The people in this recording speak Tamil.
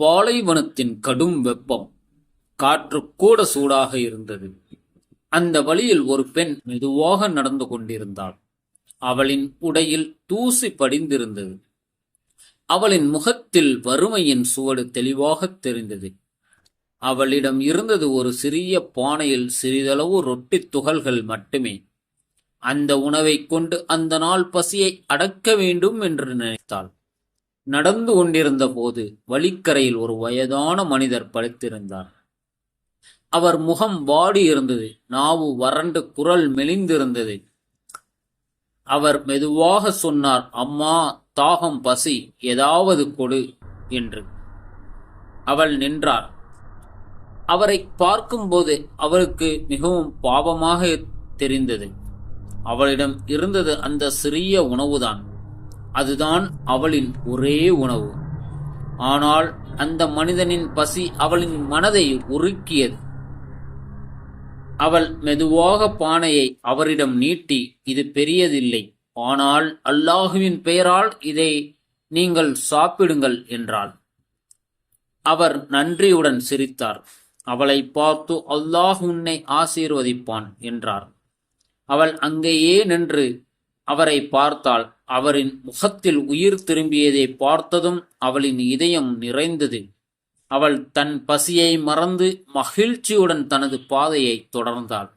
பாலைவனத்தின் கடும் வெப்பம் காற்று கூட சூடாக இருந்தது. அந்த வழியில் ஒரு பெண் மெதுவாக நடந்து கொண்டிருந்தாள். அவளின் உடையில் தூசி படிந்திருந்தது. அவளின் முகத்தில் வறுமையின் சுவடு தெளிவாகத் தெரிந்தது. அவளிடம் இருந்தது ஒரு சிறிய பானையில் சிறிதளவு ரொட்டித் துகள்கள் மட்டுமே. அந்த உணவைக் கொண்டு அந்த நாள் பசியை அடக்க வேண்டும் என்று நினைத்தாள். நடந்து கொண்டிருந்த போது வழிக்கரையில் ஒரு வயதான மனிதர் படுத்திருந்தார். அவர் முகம் வாடி இருந்தது நாவு வறண்டு குரல் மெலிந்திருந்தது. அவர் மெதுவாக சொன்னார் அம்மா தாகம் பசி ஏதாவது கொடு என்று. அவள் நின்றார். அவரை பார்க்கும்போது அவருக்கு மிகவும் பாவமாக தெரிந்தது. அவளிடம் இருந்தது அந்த சிறிய உணவுதான். அதுதான் அவளின் ஒரே உணவு. ஆனால் அந்த மனிதனின் பசி அவளின் மனதை உருக்கியது. அவள் மெதுவாக பானையை அவரிடம் நீட்டி இது பெரியதில்லை. ஆனால் அல்லாஹுவின் பெயரால் இதை நீங்கள் சாப்பிடுங்கள் என்றாள். அவர் நன்றியுடன் சிரித்தார். அவளை பார்த்து அல்லாஹ் உன்னை ஆசீர்வதிப்பான் என்றார். அவள் அங்கேயே நின்று அவரை பார்த்தாள். அவரின் முகத்தில் உயிர் திரும்பியதை பார்த்ததும் அவளின் இதயம் நிறைந்தது. அவள் தன் பசியை மறந்து மகிழ்ச்சியுடன் தனது பாதையை தொடர்ந்தாள்.